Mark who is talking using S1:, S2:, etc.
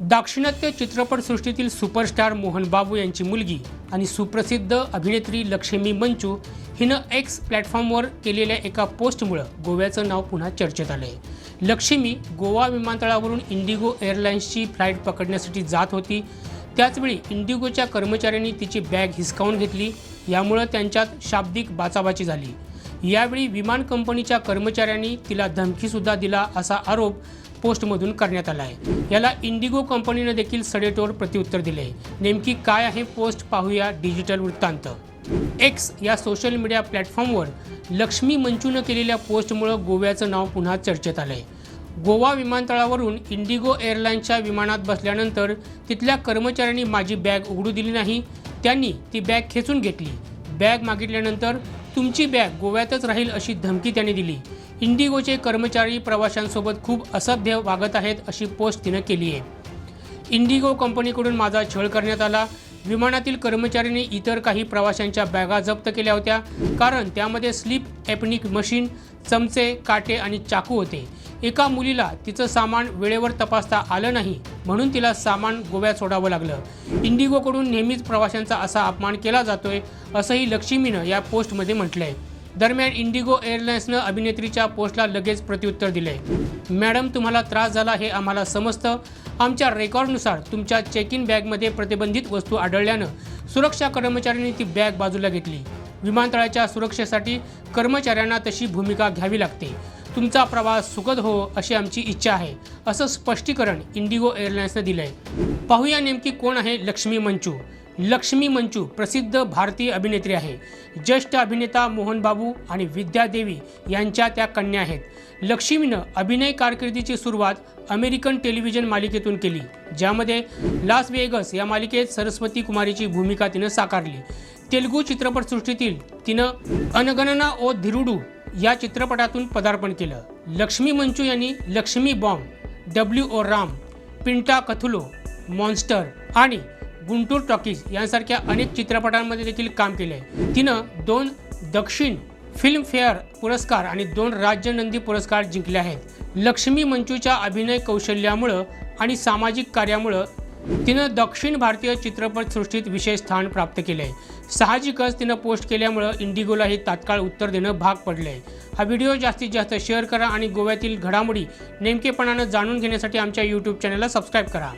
S1: दाक्षिणात्य चित्रपटसृष्टीतील सुपरस्टार मोहन बाबू यांची मुलगी आणि सुप्रसिद्ध अभिनेत्री लक्ष्मी मंचू हिनं एक्स प्लॅटफॉर्मवर केलेल्या एका पोस्टमुळं गोव्याचं नाव पुन्हा चर्चेत आलं आहे लक्ष्मी गोवा विमानतळावरून इंडिगो एअरलाइन्सची फ्लाईट पकडण्यासाठी जात होती. त्याचवेळी इंडिगोच्या कर्मचाऱ्यांनी तिची बॅग हिसकावून घेतली. यामुळं त्यांच्यात शाब्दिक बाचाबाची झाली. यावेळी विमान कंपनीच्या कर्मचाऱ्यांनी तिला धमकीसुद्धा दिला असा आरोप पोस्टमधून करण्यात आला आहे. याला इंडिगो कंपनीनं देखील सडेटोर प्रत्युत्तर दिले नेमकी काय आहे पोस्ट पाहूया डिजिटल वृत्तांत. एक्स या सोशल मीडिया प्लॅटफॉर्मवर लक्ष्मी मंचूनं केलेल्या पोस्टमुळं गोव्याचं नाव पुन्हा चर्चेत आलंय. गोवा विमानतळावरून इंडिगो एअरलाईनच्या विमानात बसल्यानंतर तिथल्या कर्मचाऱ्यांनी माझी बॅग उघडू दिली नाही. त्यांनी ती बॅग खेचून घेतली. बॅग मागितल्यानंतर तुमची बॅग गोव्यातच राहील अशी धमकी त्यांनी दिली. इंडिगोचे कर्मचारी प्रवाशांसोबत खूप असभ्य वागत आहेत अशी पोस्ट तिनं केली आहे इंडिगो कंपनीकडून माझा छळ करण्यात आला. विमानातील कर्मचाऱ्यांनी इतर काही प्रवाशांच्या बॅगा जप्त केल्या होत्या कारण त्यामध्ये स्लीप एपनिक मशीन चमचे काटे आणि चाकू होते. एका मुलीला तिचं सामान वेळेवर तपासता आलं नाही म्हणून तिला सामान गोव्यात सोडावं लागलं. इंडिगोकडून नेहमीच प्रवाशांचा असा अपमान केला जातोय असंही लक्ष्मीनं या पोस्टमध्ये म्हटलंय. दरम्यान इंडिगो एअरलाइन्सनं अभिनेत्रीच्या पोस्टला लगेच प्रत्युत्तर दिले मॅडम तुम्हाला त्रास झाला हे आम्हाला समजतं. आमच्या रेकॉर्डनुसार तुमच्या चेक इन बॅगमध्ये प्रतिबंधित वस्तू आढळल्यानं सुरक्षा कर्मचाऱ्यांनी ती बॅग बाजूला घेतली. विमानतळाच्या सुरक्षेसाठी कर्मचाऱ्यांना तशी भूमिका घ्यावी लागते. तुमचा प्रवास सुखद हो अशी आमची इच्छा आहे असं स्पष्टीकरण इंडिगो एअरलाइन्सनं दिलंय. पाहूया नेमकी कोण आहे लक्ष्मी मंचू. लक्ष्मी मंचू प्रसिद्ध भारतीय अभिनेत्री आहे. ज्येष्ठ अभिनेता मोहन बाबू आणि विद्या देवी यांच्या त्या कन्या आहेत. लक्ष्मीनं अभिनय कारकिर्दीची सुरुवात अमेरिकन टेलिव्हिजन मालिकेतून केली ज्यामध्ये लास वेगस या मालिकेत सरस्वती कुमारीची भूमिका तिनं साकारली. तेलुगू चित्रपटसृष्टीतील तिनं अनगणना ओ धिरुडू या चित्रपटातून पदार्पण केलं. लक्ष्मी मंचू यांनी Lakshmi bomb W O Ram Pinta Kathulo monster आणि गुंटूर टॉकीज यांसारख्या अनेक चित्रपटांमध्ये देखील काम केले तिनं दोन दक्षिण फिल्मफेअर पुरस्कार आणि दोन राज्य नंदी पुरस्कार जिंकले आहेत. लक्ष्मी मंचूच्या अभिनय कौशल्यामुळं आणि सामाजिक कार्यामुळं तिनं दक्षिण भारतीय चित्रपटसृष्टीत विशेष स्थान प्राप्त केले आहे साहजिकच तिनं पोस्ट केल्यामुळं इंडिगोलाही तात्काळ उत्तर देणं भाग पडलं आहे हा व्हिडिओ जास्तीत जास्त शेअर करा आणि गोव्यातील घडामोडी नेमकेपणानं जाणून घेण्यासाठी आमच्या यूट्यूब चॅनलला सबस्क्राईब करा.